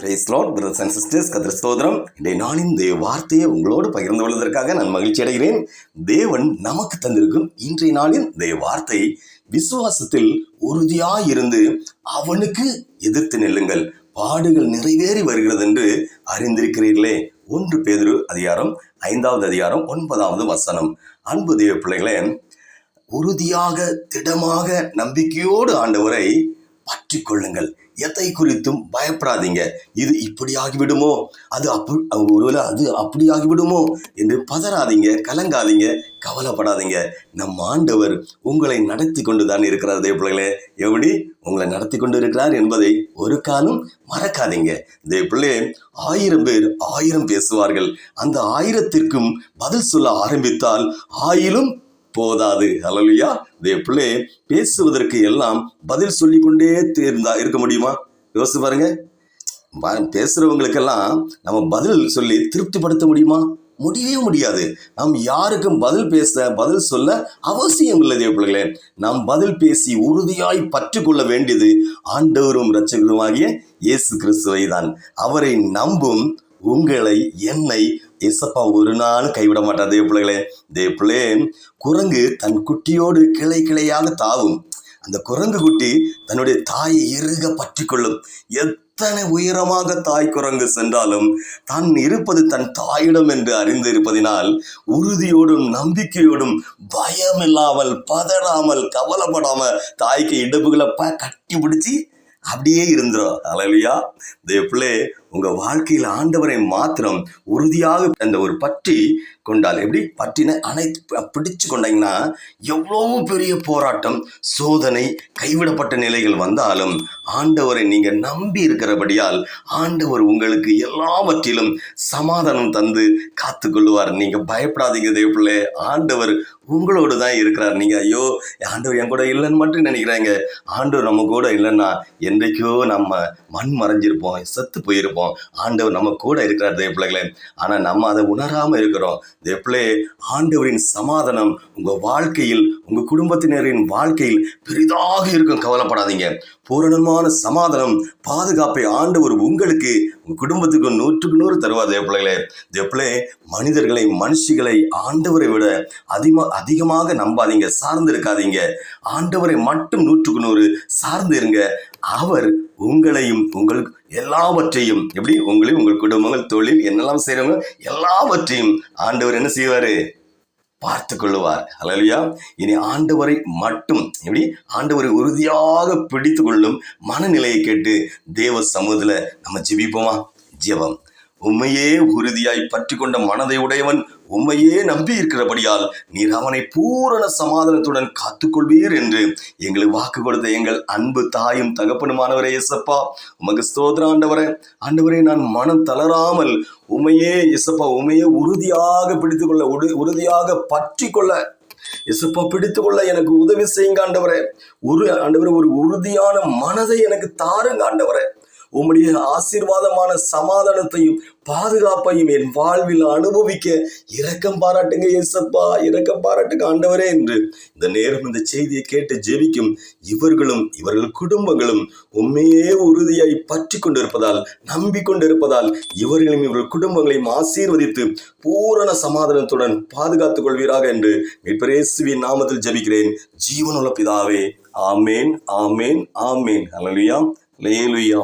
Praise Lord brothers and sisters கதிர ஸ்தோதரம் இன்றைய நாளின் தேவ வார்த்தையை உங்களோடு பகிர்ந்து கொள்வதற்காக நான் மகிழ்ச்சி அடைகிறேன். தேவன் நமக்கு தந்திருக்கும் இன்றைய நாளின் தேவ வார்த்தை விசுவாசத்தில் உறுதியாயிருந்து அவனுக்கு எதிர்த்து நில்லுங்கள். பாடுகள் நிறைவேறி வருகிறது என்று அறிந்திருக்கிறீர்களே. ஒன்று பேதிரு அதிகாரம் ஐந்தாவது அதிகாரம் ஒன்பதாவது வசனம். அன்பு தேவ பிள்ளைகளே உறுதியாக திடமாக நம்பிக்கையோடு ஆண்டவரை பற்றி கொள்ளுங்கள் எதை குறித்தும் பயப்படாதீங்க. இது இப்படி ஆகிவிடுமோ? அது அப்படி ஒருவேளை அது அப்படி ஆகிவிடுமோ? என்று பதறாதீங்க கலங்காதீங்க கவலைப்படாதீங்க. நம் ஆண்டவர் உங்களை நடத்தி கொண்டு தான் இருக்கிறார் தேவ பிள்ளைகளே. எப்படி? உங்களை நடத்தி கொண்டு இருக்கிறார் என்பதை ஒரு காலம் மறக்காதீங்க. தேவ பிள்ளை ஆயிரம் பேர் ஆயிரம் பேசுவார்கள். அந்த ஆயிரத்திற்கும் பதில் சொல்ல ஆரம்பித்தால் ஆயிலும் போதாது. ஹalleluya. தேவ பிள்ளை பேசுவதற்கு எல்லாம் பதில் சொல்லிக்கொண்டே தேர்ந்தா இருக்க முடியுமா? யோசிச்சு பாருங்க. பேசுறவங்களுக்கெல்லாம் நம்ம பதில் சொல்லி திருப்திப்படுத்த முடியுமா? முடியவே முடியாது. நாம் யாருக்கும் பதில் பேச பதில் சொல்ல அவசியம் இல்லை தேவ பிள்ளைகளே. நாம் பதில் பேசி உறுதியாய் பற்றுக்கொள்ள வேண்டியது ஆண்டவரும் இரட்சகருமாகிய இயேசு கிறிஸ்துவை தான் அவரை நம்பும் உங்களை என்னை இசப்பா ஒரு நாள் கைவிட மாட்டார். தேவ பிள்ளைகளே தேவ பிள்ளையே குரங்கு தன் குட்டியோடு கிளை கிளையாக தாவும். அந்த குரங்கு குட்டி தன்னுடைய தாயை இறுக பற்றி கொள்ளும் எத்தனை உயரமாக தாய் குரங்கு சென்றாலும் தான் இருப்பது தன் தாயிடம் என்று அறிந்து இருப்பதினால் உறுதியோடும் நம்பிக்கையோடும் பயமில்லாமல் பதறாமல் கவலைப்படாமல் தாய்க்கு இடுப்புகளை ப கட்டி பிடிச்சி அப்படியே இருந்துடும் அலையா தேவ பிள்ளை உங்க வாழ்க்கையில் ஆண்டவரை மாத்திரம் உறுதியாக அந்த ஒரு பற்றி கொண்டால் எப்படி? பற்றின அனைத்து பிடிச்சு கொண்டீங்கன்னா எவ்வளோ பெரிய போராட்டம் சோதனை கைவிடப்பட்ட நிலைகள் வந்தாலும் ஆண்டவரை நீங்கள் நம்பி இருக்கிறபடியால் ஆண்டவர் உங்களுக்கு எல்லாவற்றிலும் சமாதானம் தந்து காத்துக்கொள்வார். நீங்க பயப்படாதீங்க தேவப்பிள்ளை. ஆண்டவர் உங்களோடு தான் இருக்கிறார். நீங்க ஐயோ ஆண்டவர் என் கூட இல்லைன்னு மட்டும் நினைக்கிறாங்க. ஆண்டவர் நம்ம கூட இல்லைன்னா என்றைக்கோ நம்ம மண் மறைஞ்சிருப்போம் செத்து போயிருப்போம். ஆண்டவர் நம்ம கூட இருக்கிறார் தேவப்பிள்ளைகளே. ஆனா நம்ம அதை உணராமல் இருக்கிறோம். தேவப்பிள்ளை ஆண்டவரின் சமாதானம் உங்கள் வாழ்க்கையில் உங்கள் குடும்பத்தினரின் வாழ்க்கையில் பெரிதாக இருக்கும் கவலைப்படாதீங்க. பூரணமான சமாதானம் பாதுகாப்பை ஆண்டவர் உங்களுக்கு உங்கள் குடும்பத்துக்கு நூற்றுக்கு நூறு தருவார் தேப்பிள்ளைகளே தேவப்பிள்ளை மனிதர்களை மனுஷிகளை ஆண்டவரை விட அதிகமாக அதிகமாக நம்பாதீங்க சார்ந்து இருக்காதீங்க ஆண்டவரை மட்டும் நூற்றுக்கு நூறு சார்ந்து இருங்க அவர் உங்களையும் உங்களுக்கு எல்லாவற்றையும் எப்படி? உங்களையும் உங்கள் குடும்பங்கள் தொழில் என்னெல்லாம் செய்கிறவங்க எல்லாவற்றையும் ஆண்டவர் என்ன செய்வார்? பார்த்து கொள்ளுவார் அலலியா இனி ஆண்டவரை மட்டும் எப்படி? ஆண்டவரை உறுதியாக பிடித்து கொள்ளும் மனநிலையை கேட்டு தேவ சமூகத்தில் நம்ம ஜெபிப்போமா? ஜெபம். உண்மையே உறுதியாய் பற்றி கொண்ட மனதை உடையவன் உம்மையே நம்பி இருக்கிறபடியால் நீர் அவனை பூரண சமாதானத்துடன் காத்துக்கொள்வீர் என்று எங்களுக்கு வாக்கு கொடுத்த எங்கள் அன்பு தாயும் தகப்பனுமானவரே இசப்பா உமக்கு ஸ்தோத்திர ஆண்டவரே. ஆண்டவரே நான் மனம் தளராமல் உமையே இசப்பா உமையே உறுதியாக பிடித்துக்கொள்ள உறு- உறுதியாக பற்றி கொள்ள இசப்பா பிடித்துக்கொள்ள எனக்கு உதவி செய்யுங்க ஆண்டவரே. ஒரு ஆண்டவரே ஒரு உறுதியான மனதை எனக்கு தாருங்க ஆண்டவரே. உம்முடைய ஆசீர்வாதமான சமாதானத்தையும் பாதுகாப்பையும் என் வாழ்வில் அனுபவிக்க இரக்கம் பாராட்டுங்க எசப்பா இரக்கம் பாராட்டுங்க ஆண்டவரே என்று. இந்த நேரம் இந்த செய்தியை கேட்டு ஜெபிக்கும் இவர்களும் இவர்கள் குடும்பங்களும் உண்மையே உறுதியாய் பற்றி கொண்டிருப்பதால் நம்பிக்கொண்டிருப்பதால் இவர்களையும் இவர்கள் குடும்பங்களையும் ஆசீர்வதித்து பூரண சமாதானத்துடன் பாதுகாத்துக் கொள்வீராக என்று மீட்பரேசுவின் நாமத்தில் ஜெபிக்கிறேன். ஜீவனுள்ள பிதாவே ஆமேன் ஆமேன் ஆமேன். அலலுயா லேலுயா